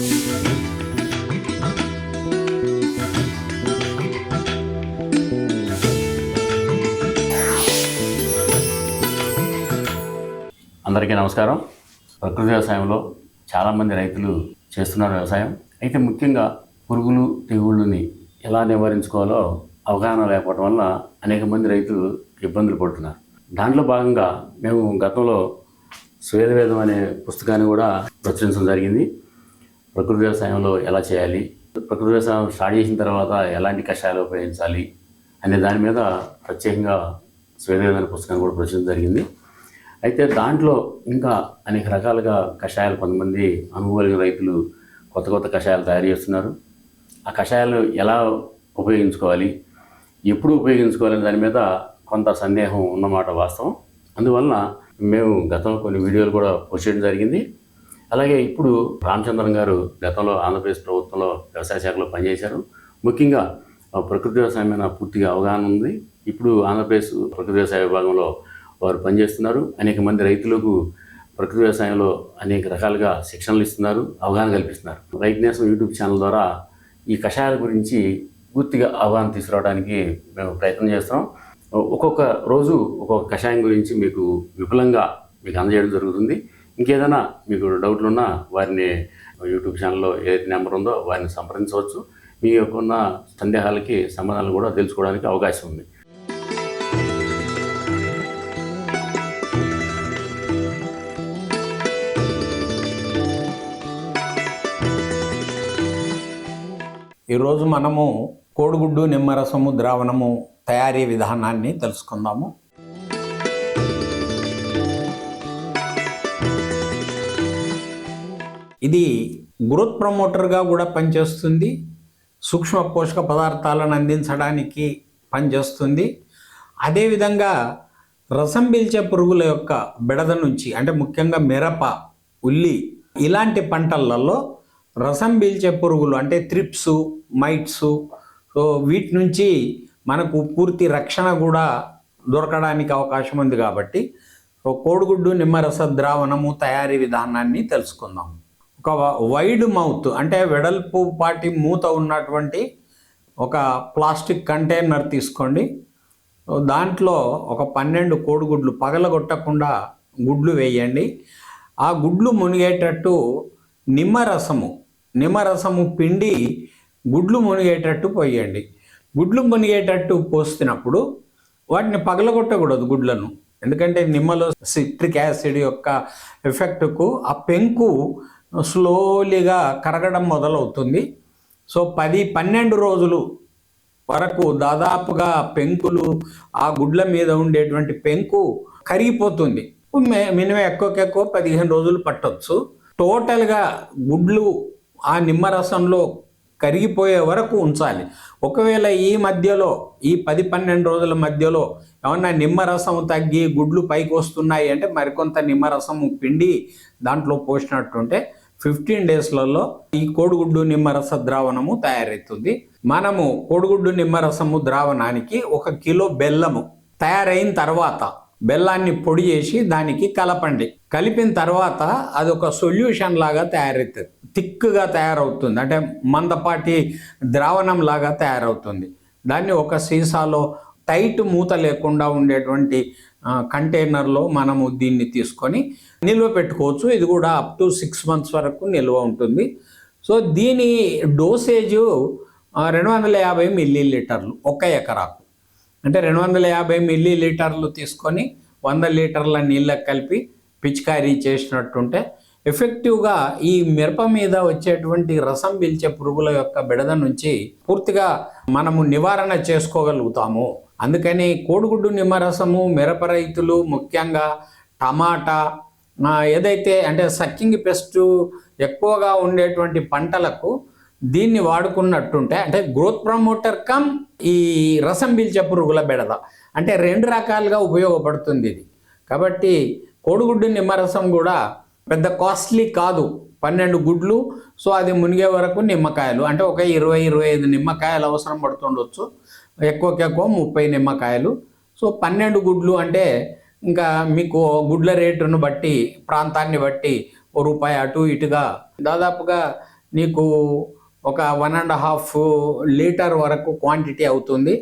అందరికీ నమస్కారం. ప్రకృతి వ్యవసాయంలో చాలామంది రైతులు చేస్తున్నారు వ్యవసాయం. అయితే ముఖ్యంగా పురుగులు తెగుళ్ళని ఎలా నివారించుకోవాలో అవగాహన లేకపోవడం వల్ల అనేక మంది రైతులు ఇబ్బందులు పడుతున్నారు. దాంట్లో భాగంగా మేము గతంలో స్వేదవేదం అనే పుస్తకాన్ని కూడా ప్రచురించడం జరిగింది. ప్రకృతి వ్యవసాయంలో ఎలా చేయాలి? ప్రకృతి వ్యవసాయం స్టార్ట్ చేసిన తర్వాత ఎలాంటి కషాయాలు ఉపయోగించాలి అనే దాని మీద ప్రత్యేకంగా స్వేదవేదం పుస్తకం కూడా ప్రచురించడం జరిగింది. అయితే దాంట్లో ఇంకా అనేక రకాలుగా కషాయాలు కొంతమంది అనుభవం రైతులు కొత్త కొత్త కషాయాలు తయారు చేస్తున్నారు. ఆ కషాయాలు ఎలా ఉపయోగించుకోవాలి? ఎప్పుడు ఉపయోగించుకోవాలనే దాని మీద కొంత సందేహం ఉన్నమాట వాస్తవం. అందువలన మేము గతంలో కొన్ని వీడియోలు కూడా పోస్ట్ చేయడం జరిగింది. అలాగే ఇప్పుడు రామచంద్రన్ గారు గతంలో ఆంధ్రప్రదేశ్ ప్రభుత్వంలో వ్యవసాయ శాఖలో పనిచేశారు. ముఖ్యంగా ప్రకృతి వ్యవసాయం మీద పూర్తిగా అవగాహన ఉంది. ఇప్పుడు ఆంధ్రప్రదేశ్ ప్రకృతి వ్యవసాయ విభాగంలో వారు పనిచేస్తున్నారు. అనేక మంది రైతులకు ప్రకృతి వ్యవసాయంలో అనేక రకాలుగా శిక్షణలు ఇస్తున్నారు అవగాహన కల్పిస్తున్నారు. రైతు నేసం యూట్యూబ్ ఛానల్ ద్వారా ఈ కషాయాల గురించి పూర్తిగా అవగాహన తీసుకురావడానికి మేము ప్రయత్నం చేస్తున్నాం. ఒక్కొక్క రోజు ఒక్కొక్క కషాయం గురించి మీకు విపులంగా మీకు అందజేయడం జరుగుతుంది. ఇంకేదైనా మీకు డౌట్లు ఉన్నా వారిని యూట్యూబ్ ఛానల్లో ఏ నెంబర్ ఉందో వారిని సంప్రదించవచ్చు. మీ యొక్క ఉన్న సందేహాలకి సమాధానాలు కూడా తెలుసుకోవడానికి అవకాశం ఉంది. ఈరోజు మనము కోడిగుడ్డు నిమ్మరసము ద్రావణము తయారీ విధానాన్ని తెలుసుకుందాము. ఇది గ్రోత్ ప్రమోటర్గా కూడా పనిచేస్తుంది. సూక్ష్మ పోషక పదార్థాలను అందించడానికి పనిచేస్తుంది. అదేవిధంగా రసం పీల్చే పురుగుల యొక్క బెడద నుంచి అంటే ముఖ్యంగా మిరప ఉల్లి ఇలాంటి పంటలలో రసం పీల్చే పురుగులు అంటే త్రిప్స్ మైట్స్ సో వీటి నుంచి మనకు పూర్తి రక్షణ కూడా దొరకడానికి అవకాశం ఉంది కాబట్టి కోడిగుడ్డు నిమ్మరస ద్రావణము తయారీ విధానాన్ని తెలుసుకుందాం. ఒక వైడ్ మౌత్ అంటే వెడల్పు పాటి మూత ఉన్నటువంటి ఒక ప్లాస్టిక్ కంటైనర్ తీసుకోండి. దాంట్లో ఒక పన్నెండు కోడిగుడ్లు పగలగొట్టకుండా గుడ్లు వేయండి. ఆ గుడ్లు మునిగేటట్టు నిమ్మరసము నిమ్మరసము పిండి గుడ్లు మునిగేటట్టు పోయండి. గుడ్లు మునిగేటట్టు పోస్తున్నప్పుడు వాటిని పగలగొట్టకూడదు గుడ్లను. ఎందుకంటే నిమ్మలో సిట్రిక్ యాసిడ్ యొక్క ఎఫెక్ట్కు ఆ పెంకు స్లోలీగా కరగడం మొదలవుతుంది. సో పది పన్నెండు రోజులు వరకు దాదాపుగా పెంకులు ఆ గుడ్ల మీద ఉండేటువంటి పెంకు కరిగిపోతుంది. మినిమం ఎక్కువకెక్కువ పదిహేను రోజులు పట్టవచ్చు టోటల్గా గుడ్లు ఆ నిమ్మరసంలో కరిగిపోయే వరకు ఉంచాలి. ఒకవేళ ఈ మధ్యలో ఈ పది పన్నెండు రోజుల మధ్యలో ఏమన్నా నిమ్మరసం తగ్గి గుడ్లు పైకి వస్తున్నాయి అంటే మరికొంత నిమ్మరసం పిండి దాంట్లో పోసినట్టుంటే ఫిఫ్టీన్ డేస్లలో ఈ కోడిగుడ్డు నిమ్మరస ద్రావణము తయారవుతుంది మనము కోడిగుడ్డు నిమ్మరసము ద్రావణానికి ఒక కిలో బెల్లము తయారైన తర్వాత బెల్లాన్ని పొడి చేసి దానికి కలపండి. కలిపిన తర్వాత అది ఒక సొల్యూషన్ లాగా తయారవుతుంది. థిక్గా తయారవుతుంది. అంటే మందపాటి ద్రావణం లాగా తయారవుతుంది. దాన్ని ఒక సీసాలో టైట్ మూత లేకుండా ఉండేటువంటి కంటైనర్లో మనము దీన్ని తీసుకొని నిల్వ పెట్టుకోవచ్చు. ఇది కూడా అప్ టు సిక్స్ మంత్స్ వరకు నిల్వ ఉంటుంది. సో దీని డోసేజు రెండు వందల యాభై మిల్లీ లీటర్లు ఒక ఎకరాకు. అంటే రెండు వందల యాభై మిల్లీ లీటర్లు తీసుకొని వంద లీటర్ల నీళ్ళకి కలిపి పిచికారీ చేసినట్టుంటే ఎఫెక్టివ్గా ఈ మిరప మీద వచ్చేటువంటి రసం పీల్చే పురుగుల యొక్క బిడద నుంచి పూర్తిగా మనము నివారణ చేసుకోగలుగుతాము. అందుకని కోడిగుడ్డు నిమ్మరసము మిరప రైతులు ముఖ్యంగా టమాటా ఏదైతే అంటే సక్కింగ్ పెస్ట్ ఎక్కువగా ఉండేటువంటి పంటలకు దీన్ని వాడుకున్నట్టుంటే అంటే గ్రోత్ ప్రమోటర్ కమ్ ఈ రసం పీల్చే పురుగుల బెడద. అంటే రెండు రకాలుగా ఉపయోగపడుతుంది ఇది. కాబట్టి కోడిగుడ్డు నిమ్మరసం కూడా పెద్ద కాస్ట్లీ కాదు. పన్నెండు గుడ్లు సో అది మునిగే వరకు నిమ్మకాయలు. అంటే ఒక ఇరవై ఇరవై ఐదు నిమ్మకాయలు అవసరం పడుతుండొచ్చు. ఎక్కువ ముప్పై నిమ్మకాయలు. సో పన్నెండు గుడ్లు అంటే ఇంకా మీకు గుడ్ల రేటును బట్టి ప్రాంతాన్ని బట్టి ఓ రూపాయి అటు ఇటుగా దాదాపుగా నీకు ఒక వన్ అండ్ హాఫ్ లీటర్ వరకు క్వాంటిటీ అవుతుంది.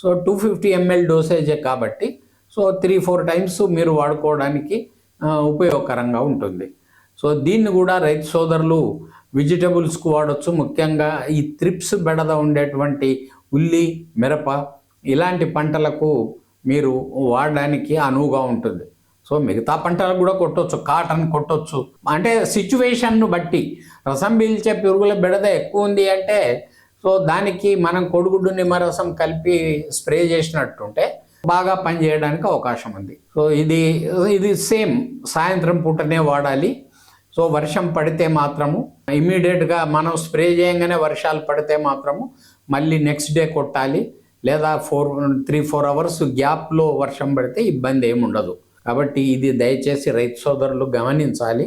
సో టూ ఫిఫ్టీ ఎంఎల్ డోసేజే కాబట్టి సో త్రీ ఫోర్ టైమ్స్ మీరు వాడుకోవడానికి ఉపయోగకరంగా ఉంటుంది. సో దీన్ని కూడా రైతు సోదరులు వెజిటబుల్స్కు వాడచ్చు. ముఖ్యంగా ఈ త్రిప్స్ బెడద ఉండేటువంటి ఉల్లి మిరప ఇలాంటి పంటలకు మీరు వాడడానికి అనువుగా ఉంటుంది. సో మిగతా పంటలకు కూడా కొట్టొచ్చు కాటన్ కొట్టొచ్చు. అంటే సిచ్యువేషన్ను బట్టి రసం పీల్చే పురుగుల బిడద ఎక్కువ ఉంది అంటే సో దానికి మనం కొడుగుడ్డు నిమ్మరసం కలిపి స్ప్రే చేసినట్టుంటే బాగా పనిచేయడానికి అవకాశం ఉంది. సో ఇది ఇది సేమ్ సాయంత్రం పూటనే వాడాలి. సో వర్షం పడితే మాత్రము ఇమీడియట్గా మనం స్ప్రే చేయగానే వర్షాలు పడితే మాత్రము మళ్ళీ నెక్స్ట్ డే కొట్టాలి లేదా ఫోర్ త్రీ ఫోర్ అవర్స్ గ్యాప్లో వర్షం పడితే ఇబ్బంది ఏముండదు. కాబట్టి ఇది దయచేసి రైతు సోదరులు గమనించాలి.